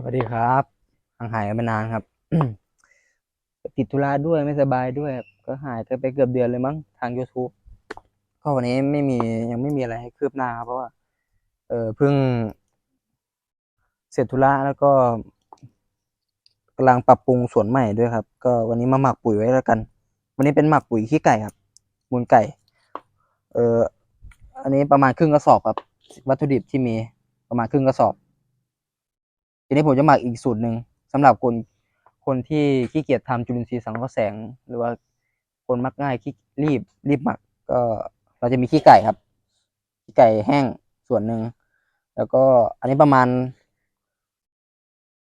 สวัสดีครับห่างหายกันไปนานครับ ติดธุระด้วยไม่สบายด้วย ก็หายกันไปเกือบเดือนเลยมั้งทาง YouTube ก็วันนี้ไม่มียังไม่มีอะไรให้คืบหน้าครับเพราะว่า เออเพิ่ง เสร็จธุระแล้วก็กำลังปรับปรุงสวนใหม่ด้วยครับ ก็วันนี้มาหมักปุ๋ยไว้แล้วกัน วันนี้เป็นหมักปุ๋ยขี้ไก่ครับ มูลไก่ เอออันนี้ประมาณครึ่งกระสอบครับ วัตถุดิบที่มีประมาณครึ่งกระสอบ ทีนี้ผมจะหมักอีกสูตรหนึ่งสำหรับคนคนที่ขี้เกียจทำจุลินทรีย์สังเคราะห์แสง หรือว่าคนมักง่ายขี้รีบรีบหมัก ก็เราจะมีขี้ไก่ครับ ขี้ไก่แห้งส่วนหนึ่งแล้วก็อันนี้ประมาณ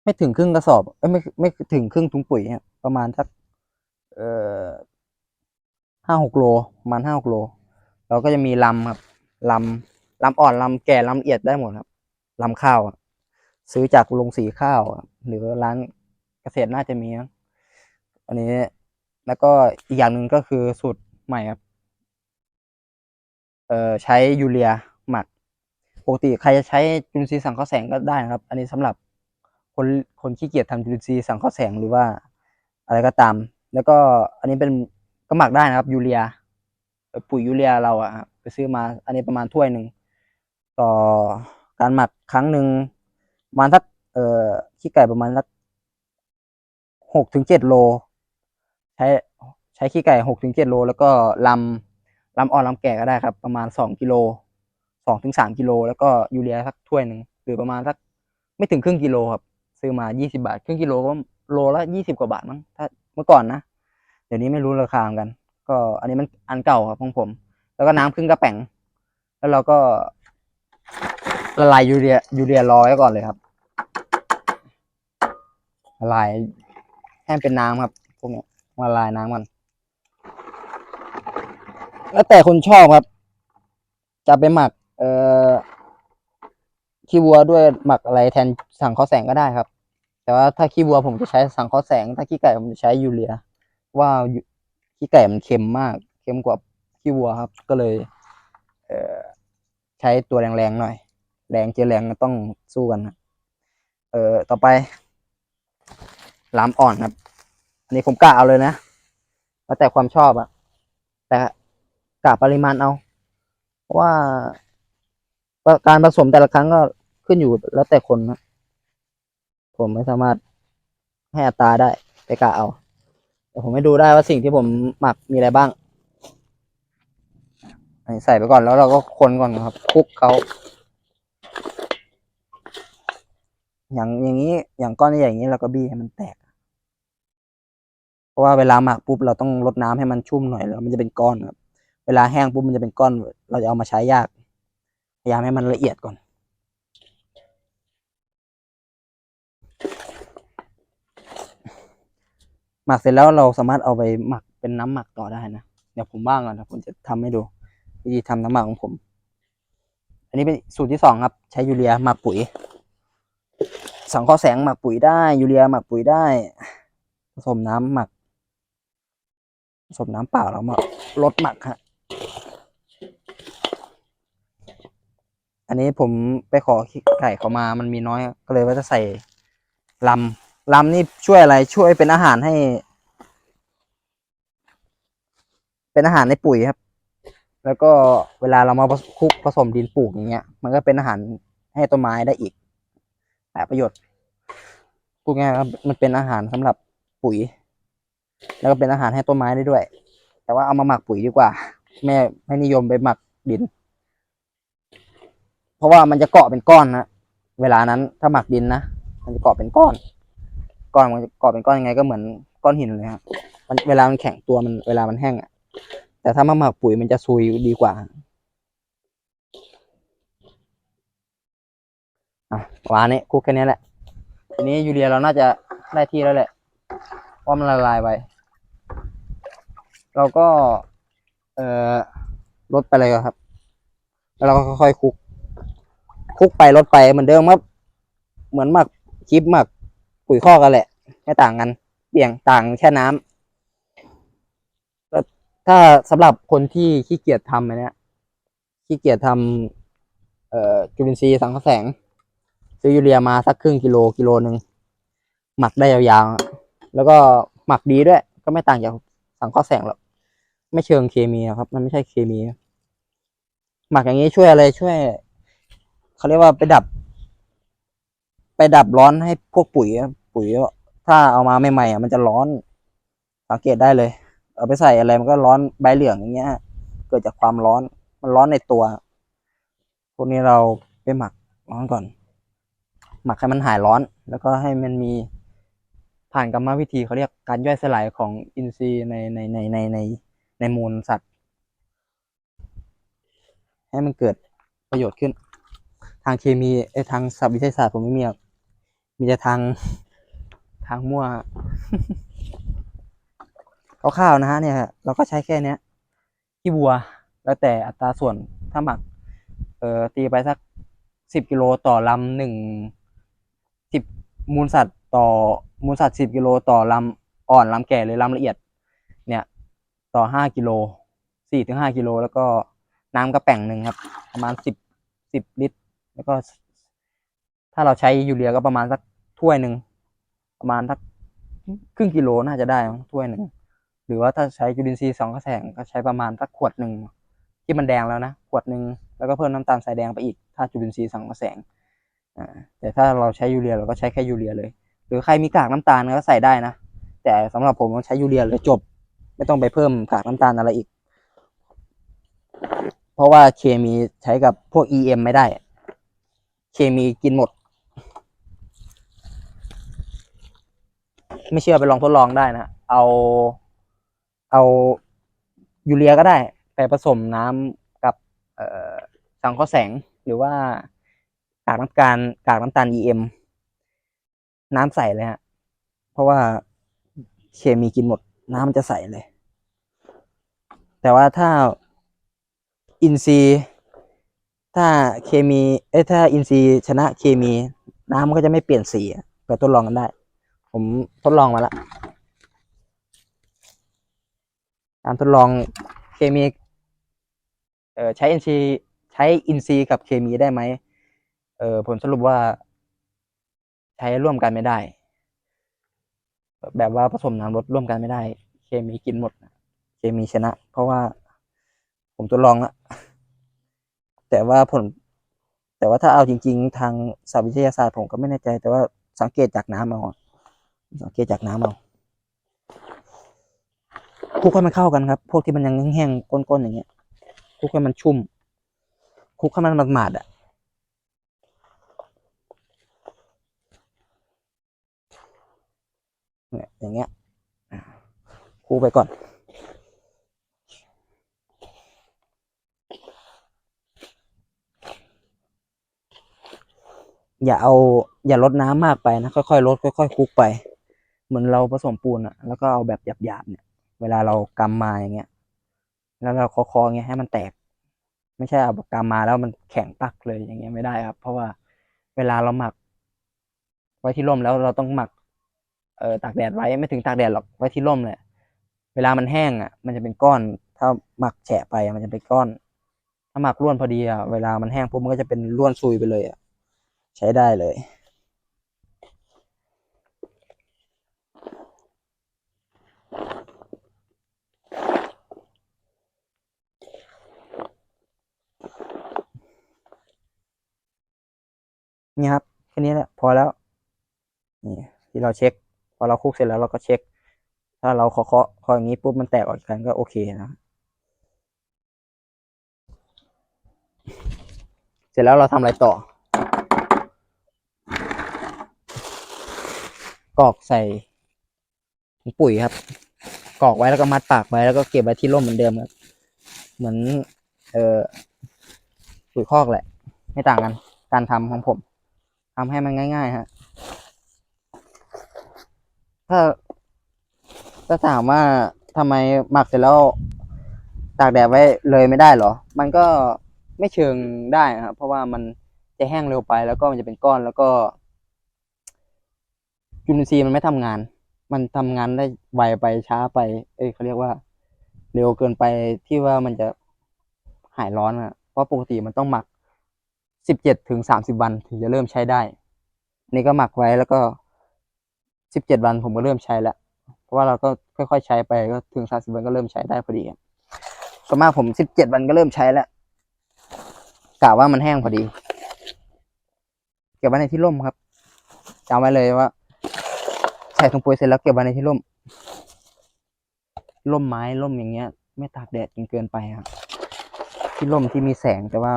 ไม่ถึงครึ่งกระสอบเอ้ยไม่ไม่ถึงครึ่งถุงปุ๋ยครับประมาณสักเอ่อห้าหกโลประมาณห้าหกโลแล้วก็จะมีลำครับลำลำอ่อนลำแก่ลำละเอียดได้หมดครับลำข้าวอะ ซื้อจากโรงสีข้าว หรือร้านเกษตรน่าจะมีอันนี้ แล้วก็อีกอย่างหนึ่งก็คือสูตรใหม่ครับเอ่อใช้ยูเรียหมักปกติใครจะใช้จุลินทรีย์สังเคราะห์แสงก็ได้นะครับ อันนี้สำหรับคนคนขี้เกียจทำจุลินทรีย์สังเคราะห์แสงหรือว่าอะไรก็ตาม แล้วก็อันนี้เป็นก็หมักได้นะครับยูเรียปุ๋ยยูเรียเราอะไปซื้อมา อันนี้ประมาณถ้วยหนึ่งต่อการหมักครั้งหนึ่ง ประมาณสักเอ่อขี้ไก่ประมาณสักหกถึงเจ็ดโล ใช้ใช้ขี้ไก่หกถึงเจ็ดโล แล้วก็ลำลำอ่อนลำแก่ก็ได้ครับ ประมาณสองกิโลสองถึงสามกิโล แล้วก็ยูเรียสักถ้วยหนึ่งหรือประมาณสักไม่ถึงครึ่งกิโลครับ ซื้อมายี่สิบาท ครึ่งกิโลก็โลละยี่สิบกว่าบาทมั้งถ้าเมื่อก่อนนะเดี๋ยวนี้ไม่รู้ราคาเหมือนกัน ก็อันนี้มันอันเก่าครับของผม แล้วก็น้ำครึ่งกระแป๋งแล้วเราก็ ละลายยูเรียยูเรียรอไว้ก่อนเลยครับละลายให้เป็นน้ำครับพวกนี้ละลายน้ำมันแล้วแต่คนชอบครับ จะไปหมัก เอ่อขี้วัวด้วยหมักอะไรแทนสังเคราะห์แสงก็ได้ครับ แต่ว่าถ้าขี้วัวผมจะใช้สังเคราะห์แสง ถ้าขี้ไก่ผมจะใช้ยูเรีย ว่าขี้ไก่มันเค็มมาก เค็มกว่าขี้วัวครับ ก็เลย เอ่อใช้ตัวแรงๆหน่อย แรงเจอแรงก็ต้องสู้กันนะเออต่อไปลามอ่อนครับ อันนี้ผมกะเอาเลยนะแล้วแต่ความชอบอะแต่กะปริมาณเอาเพราะว่าการผสมแต่ละครั้งก็ขึ้นอยู่แล้วแต่คนนะผมไม่สามารถให้อัตราได้ไปกะเอาแต่ผมให้ดูได้ว่าสิ่งที่ผมหมักมีอะไรบ้างอันนี้ใส่ไปก่อนแล้วเราก็คนก่อนครับคลุกเขา อย่างอย่างนี้อย่างก้อนใหญ่อย่างนี้เราก็บี้ให้มันแตก เพราะว่าเวลาหมักปุ๊บเราต้องลดน้ำให้มันชุ่มหน่อยแล้วมันจะเป็นก้อนครับ เวลาแห้งปุ๊บมันจะเป็นก้อน เราจะเอามาใช้ยาก พยายามให้มันละเอียดก่อนหมักเสร็จแล้วเราสามารถเอาไปหมักเป็นน้ำหมักต่อได้นะ เดี๋ยวผมว่างก่อนนะผมจะทำให้ดู วิธีทำน้ำหมักของผม อันนี้เป็นสูตรที่สองครับ ใช้ยูเรียหมักปุ๋ยสังเคราะห์แสงหมักปุ๋ยได้ยูเรียหมักปุ๋ยได้ ผสมน้ำหมัก ผสมน้ำเปล่าแล้วมาลดหมักฮะอันนี้ผมไปขอไก่เขามามันมีน้อย ก็เลยว่าจะใส่ลำลำนี่ช่วยอะไรช่วยเป็นอาหารให้ เป็นอาหารในปุ๋ยครับ แล้วก็เวลาเรามาคลุกผสมดินปลูกอย่างเงี้ย มันก็เป็นอาหารให้ต้นไม้ได้อีกหลายประโยชน์พูดง่ายๆมันเป็นอาหารสำหรับปุ๋ย แล้วก็เป็นอาหารให้ต้นไม้ได้ด้วย แต่ว่าเอามาหมักปุ๋ยดีกว่าแม่ไม่นิยมไปหมักดิน เพราะว่ามันจะเกาะเป็นก้อนนะเวลานั้นถ้าหมักดินนะมันจะเกาะเป็นก้อน ก้อนมันจะเกาะเป็นก้อนยังไง ก็เหมือนก้อนหินเลยครับมันเวลามันแข็งตัวมันเวลามันแห้งอะ แต่ถ้ามาหมักปุ๋ยมันจะซุยดีกว่าอะวานนี้คุกแค่นี้แหละ ทีนี้ยูเรียเราน่าจะได้ที่แล้วแหละเพราะมันละลายไป เราก็ เอ่อลดไปเลยครับ แล้วเราก็ค่อยๆคุก คุกไปลดไปเหมือนเดิมครับ เหมือนหมักคลิปหมักปุ๋ยข้อกันแหละแค่ต่างกัน เปลี่ยนต่างแค่น้ำแล้ว ถ้าสำหรับคนที่ขี้เกียจทำอันเนี้ยขี้เกียจทำเอ่อจุลินทรีย์สังเคราะห์แสง ซื้อยูเรียมาสักครึ่งกิโลกิโลหนึ่งหมักได้ยาวๆแล้วก็หมักดีด้วย ก็ไม่ต่างจากสังเคราะห์แสงหรอกไม่เชิงเคมีอะครับ มันไม่ใช่เคมี หมักอย่างนี้ช่วยอะไรช่วยเขาเรียกว่าไปดับ ไปดับร้อนให้พวกปุ๋ย ปุ๋ยถ้าเอามาใหม่ๆอะมันจะร้อนสังเกตได้เลย เอาไปใส่อะไรมันก็ร้อนใบเหลืองอย่างเงี้ยเกิดจากความร้อนมันร้อนในตัว พวกนี้เราไปหมักร้อนก่อน หมักให้มันหายร้อน แล้วก็ให้มันมีผ่านกรรมวิธีเขาเรียกการย่อยสลายของอินทรีย์ในในในในในในมูลสัตว์ให้มันเกิดประโยชน์ขึ้น ทางเคมีไอทางศัพท์วิทยาศาสตร์ผมไม่มีมีแต่ทางทางมั่ว คร่าวๆนะฮะเนี่ยเราก็ใช้แค่เนี้ยขี้วัว แล้วแต่อัตราส่วนถ้าหมักเอ่อตีไปสักสิบกิโลต่อลำหนึ่งสิบมูลสัตว์ต่อมูลสัตว์สิบกิโลต่อลำอ่อนลำแก่หรือลำละเอียด เนี่ยต่อห้ากิโลสี่ถึงห้ากิโลแล้วก็น้ำกระแป่งหนึ่งครับ ประมาณสิบสิบลิตร แล้วก็ ถ้าเราใช้ยูเรียก็ประมาณสักถ้วยหนึ่งประมาณสักครึ่งกิโลน่าจะได้ถ้วยหนึ่ง หรือว่าถ้าใช้จุลินทรีย์สองกระแสงก็ใช้ประมาณสักขวดหนึ่งที่มันแดงแล้วนะขวดหนึ่งแล้วก็เพิ่มน้ำตาลทรายแดงไปอีก ถ้าจุลินทรีย์สองกระแสงแต่ถ้าเราใช้ยูเรียเราก็ใช้แค่ยูเรียเลย หรือใครมีกากน้ำตาลก็ใส่ได้นะ แต่สำหรับผมต้องใช้ยูเรียเลยจบ ไม่ต้องไปเพิ่มกากน้ำตาลอะไรอีก เพราะว่าเคมีใช้กับพวก EM ไม่ได้ เคมีกินหมด ไม่เชื่อไปลองทดลองได้นะ เอา เอายูเรียก็ได้ ไปผสมน้ำกับเอ่อสังเคราะห์แสงหรือว่ากากน้ำตาลกากน้ำตาล EM น้ำใสเลยฮะ เพราะว่าเคมีกินหมด น้ำมันจะใสเลย แต่ว่าถ้าอินทรีถ้าเคมีเอ้ถ้าอินทรีชนะเคมี น้ำมันก็จะไม่เปลี่ยนสีอะไปทดลองกันได้ ผมทดลองมาแล้ว การทดลองเคมีเอ่อใช้อินทรีใช้อินทรีกับเคมีได้ไหมเอ่อผลสรุปว่า ใช้ร่วมกันไม่ได้ แบบว่าผสมน้ำรดร่วมกันไม่ได้ เคมีกินหมด เคมีชนะ เพราะว่า ผมทดลองแล้วแต่ว่าผล แต่ว่าถ้าเอาจริง ๆ ทางสาวิทยาศาสตร์ผมก็ไม่แน่ใจ แต่ว่าสังเกตจากน้ำเอาสังเกตจากน้ำเอา คลุกให้มันเข้ากันครับ พวกที่มันยังแห้งๆก้นๆอย่างเงี้ยคลุกให้มันชุ่มคลุกให้มันหมาดๆอะเนี่ยอย่างเงี้ยคลุกไปก่อนอย่าเอาอย่าลดน้ำมากไปนะ ค่อยๆลดค่อยๆคลุกไป เหมือนเราผสมปูนอะแล้วก็เอาแบบหยาบๆเนี่ย เวลาเรากำมาอย่างเงี้ย แล้วเราเคอเงี้ยให้มันแตก ไม่ใช่เอาแบบกำมาแล้วมันแข็งปักเลยอย่างเงี้ยไม่ได้ครับ เพราะว่าเวลาเราหมัก ไว้ที่ร่มแล้วเราต้องหมัก เอ่อตากแดดไว้ไม่ถึงตากแดดหรอกไว้ที่ร่มเลยเวลามันแห้งอะ มันจะเป็นก้อน ถ้าหมักแฉะไปอะมันจะเป็นก้อน ถ้าหมักร่วนพอดีอะเวลามันแห้งปุ๊บมันก็จะเป็นร่วนซุยไปเลยอะใช้ได้เลย นี่ครับแค่นี้แหละพอแล้วนี่ที่เราเช็ค พอเราคลุกเสร็จแล้วเราก็เช็ค ถ้าเราเคาะเคาะเคาะอย่างนี้ปุ๊บมันแตกออกจากกันก็โอเคนะเสร็จแล้วเราทำอะไรต่อกรอกใส่ถุงปุ๋ยครับกรอกไว้แล้วก็มัดปากไว้แล้วก็เก็บไว้ที่ร่มเหมือนเดิมครับเหมือน เออปุ๋ยคอกแหละ ไม่ต่างกัน การทำของผม ทำให้มันง่ายๆฮะ ถ้าถ้าถามว่าทำไมหมักเสร็จแล้วตากแดดไว้เลยไม่ได้หรอ มันก็ไม่เชิงได้ครับ เพราะว่ามันจะแห้งเร็วไปแล้วก็มันจะเป็นก้อนแล้วก็จุลินทรีย์มันไม่ทำงาน มันทำงานได้ไวไปช้าไป เอ้ยเขาเรียกว่า เร็วเกินไปที่ว่ามันจะหายร้อนอะเพราะปกติมันต้องหมัก สิบเจ็ดถึงสามสิบวันถึงจะเริ่มใช้ได้ นี่ก็หมักไว้แล้วก็สิบเจ็ดวันผมก็เริ่มใช้แล้ว เพราะว่าเราก็ค่อยๆใช้ไปก็ถึงสามสิบวันก็เริ่มใช้ได้พอดีครับส่วนมากผมสิบเจ็ดวันก็เริ่มใช้แล้วกะว่ามันแห้งพอดี เก็บไว้ในที่ร่มครับจำไว้เลยว่าใส่ถุงปุ๋ยเสร็จแล้วเก็บไว้ในที่ร่ม ร่มไม้ร่มอย่างเงี้ย ไม่ตากแดดจนเกินไปครับ ที่ร่มที่มีแสงแต่ว่า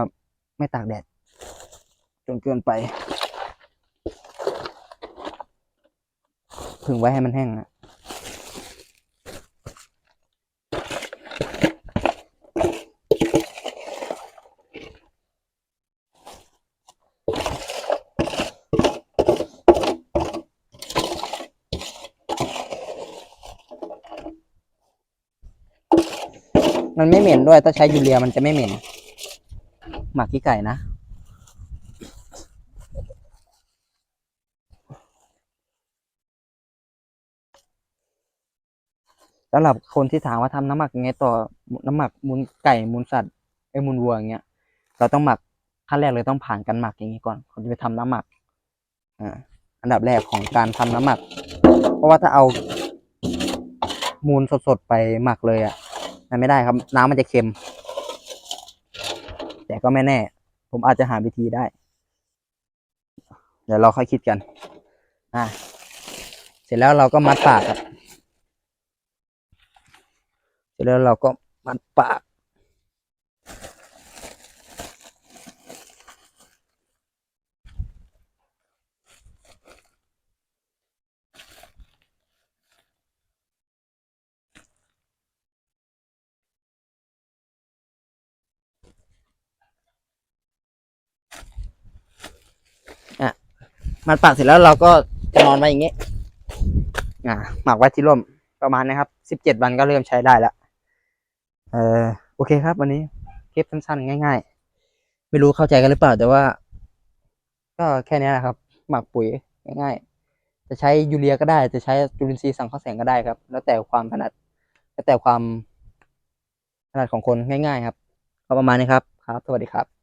ไม่ตากแดด จนเกินไปผึ่งไว้ให้มันแห้งนะมันไม่เหม็นด้วย ถ้าใช้ยูเรียมันจะไม่เหม็น หมักขี้ไก่นะ สำหรับคนที่ถามว่าทำน้ำหมักยังไงต่อน้ำหมักมูลไก่มูลสัตว์ไอ้มูลวัวอย่างเงี้ย เราต้องหมักขั้นแรกเลยต้องผ่านการหมักอย่างนี้ก่อนก่อนจะไปทำน้ำหมักอ่าอันดับแรกของการทำน้ำหมัก เพราะว่าถ้าเอามูลสดๆไปหมักเลยอะมันไม่ได้ครับ น้ำมันจะเค็ม แต่ก็ไม่แน่ ผมอาจจะหาวิธีได้ เดี๋ยวเราค่อยคิดกัน อ่าเสร็จแล้วเราก็มัดปากครับ เสร็จแล้วเราก็มัดปาก อะ มัดปากเสร็จแล้วเราก็จะนอนไว้อย่างงี้ อ่าหมักไว้ที่ร่มประมาณนะครับ สิบเจ็ดวันก็เริ่มใช้ได้แล้ว เออโอเคครับ วันนี้คลิปสั้นๆ ง่าย ๆ ไม่รู้เข้าใจกันหรือเปล่าแต่ว่า ก็แค่นี้แหละครับ หมักปุ๋ยง่าย ๆ จะใช้ยูเรียก็ได้ จะใช้จุลินทรีย์สังเคราะห์แสงก็ได้ครับ แล้วแต่ความถนัดแล้วแต่ความถนัดของคนง่าย ๆ ครับก็ประมาณนี้ครับครับ สวัสดีครับ